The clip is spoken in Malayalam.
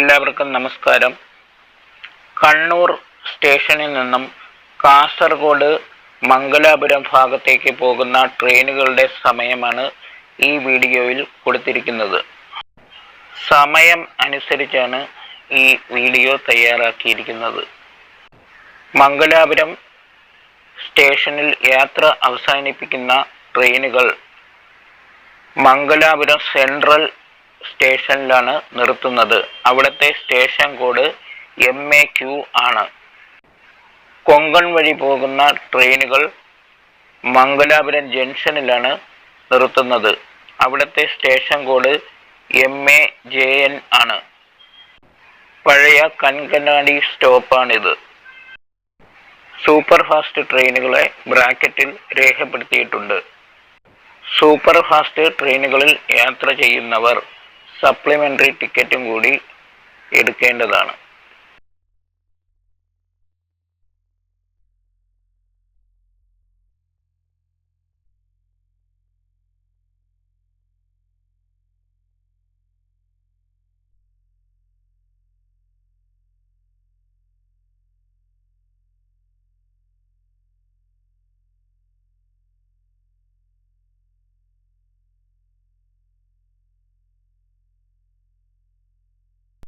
എല്ലാവർക്കും നമസ്കാരം. കണ്ണൂർ സ്റ്റേഷനിൽ നിന്നും കാസർഗോഡ് മംഗലാപുരം ഭാഗത്തേക്ക് പോകുന്ന ട്രെയിനുകളുടെ സമയമാണ് ഈ വീഡിയോയിൽ കൊടുത്തിരിക്കുന്നത്. സമയം അനുസരിച്ചാണ് ഈ വീഡിയോ തയ്യാറാക്കിയിരിക്കുന്നത്. മംഗലാപുരം സ്റ്റേഷനിൽ യാത്ര അവസാനിപ്പിക്കുന്ന ട്രെയിനുകൾ മംഗലാപുരം സെൻട്രൽ സ്റ്റേഷനിലാണ് നിർത്തുന്നത്. അവിടുത്തെ station code M A Q ആണ്. കൊങ്കൺ വഴി പോകുന്ന ട്രെയിനുകൾ മംഗലാപുരം ജംഗ്ഷനിലാണ് നിർത്തുന്നത്. അവിടുത്തെ station code M A J N ആണ്. പഴയ കൻകനാടി സ്റ്റോപ്പാണിത്. സൂപ്പർ ഫാസ്റ്റ് ട്രെയിനുകളെ ബ്രാക്കറ്റിൽ രേഖപ്പെടുത്തിയിട്ടുണ്ട്. സൂപ്പർ ഫാസ്റ്റ് ട്രെയിനുകളിൽ യാത്ര ചെയ്യുന്നവർ സപ്ലിമെന്ററി ടിക്കറ്റും കൂടി എടുക്കേണ്ടതാണ്.